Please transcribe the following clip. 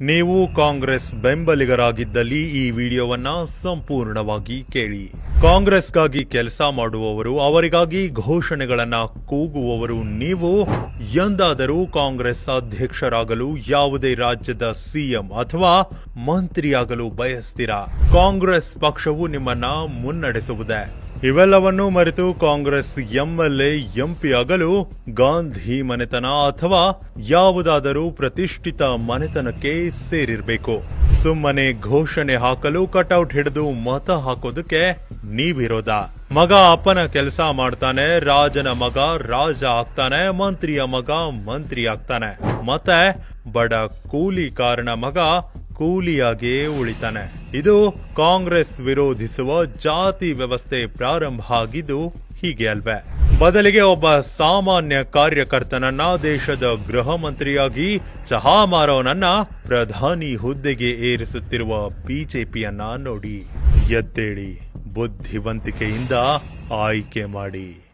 ನೀವು ಕಾಂಗ್ರೆಸ್ ಬೆಂಬಲಿಗರಾಗಿದ್ದಲ್ಲಿ ಈ ವಿಡಿಯೋವನ್ನ ಸಂಪೂರ್ಣವಾಗಿ ಕೇಳಿ. ಕಾಂಗ್ರೆಸ್ಗಾಗಿ ಕೆಲಸ ಮಾಡುವವರು, ಅವರಿಗಾಗಿ ಘೋಷಣೆಗಳನ್ನ ಕೂಗುವವರು ನೀವು. ಎಂದಾದರೂ ಕಾಂಗ್ರೆಸ್ ಅಧ್ಯಕ್ಷರಾಗಲು ಯಾವುದೇ ರಾಜ್ಯದ ಸಿಎಂ ಅಥವಾ ಮಂತ್ರಿಯಾಗಲು ಬಯಸ್ತೀರಾ? ಕಾಂಗ್ರೆಸ್ ಪಕ್ಷವು ನಿಮ್ಮನ್ನ ಮುನ್ನಡೆಸುವುದೇ. ಇವೆಲ್ಲವನ್ನೂ ಮರೆತು ಕಾಂಗ್ರೆಸ್ ಎಂಎಲ್ಎ, ಎಂಪಿ ಆಗಲು ಗಾಂಧಿ ಮನೆತನ ಅಥವಾ ಯಾವುದಾದರೂ ಪ್ರತಿಷ್ಠಿತ ಮನೆತನಕ್ಕೆ ಸೇರಿರಬೇಕು. ಸುಮ್ಮನೆ ಘೋಷಣೆ ಹಾಕಲು ಕಟೌಟ್ ಹಿಡಿದು ಮತ ಹಾಕೋದಕ್ಕೆ ನೀವಿರೋದ. ಮಗ ಅಪ್ಪನ ಕೆಲಸ ಮಾಡ್ತಾನೆ, ರಾಜನ ಮಗ ರಾಜ ಆಗ್ತಾನೆ, ಮಂತ್ರಿಯ ಮಗ ಮಂತ್ರಿ ಆಗ್ತಾನೆ. ಮತ್ತೆ ಬಡ ಕೂಲಿ ಕಾರಣ ಮಗ ಕೂಲಿಯಾಗಿಯೇ ಉಳಿತಾನೆ. ಇದು ಕಾಂಗ್ರೆಸ್ ವಿರೋಧಿಸುವ ಜಾತಿ ವ್ಯವಸ್ಥೆ ಪ್ರಾರಂಭ ಆಗಿದ್ದು ಹೀಗೆ ಅಲ್ವೇ. ಬದಲಿಗೆ ಒಬ್ಬ ಸಾಮಾನ್ಯ ಕಾರ್ಯಕರ್ತನನ್ನ ದೇಶದ ಗೃಹ ಮಂತ್ರಿಯಾಗಿ ಚಹಾ ಮಾರೋನನ್ನ ಪ್ರಧಾನಿ ಹುದ್ದೆಗೆ ಏರಿಸುತ್ತಿರುವ ಬಿಜೆಪಿಯನ್ನ ನೋಡಿ ಎದ್ದೇಳಿ ಬುದ್ಧಿವಂತಿಕೆಯಿಂದ ಆಯ್ಕೆ ಮಾಡಿ.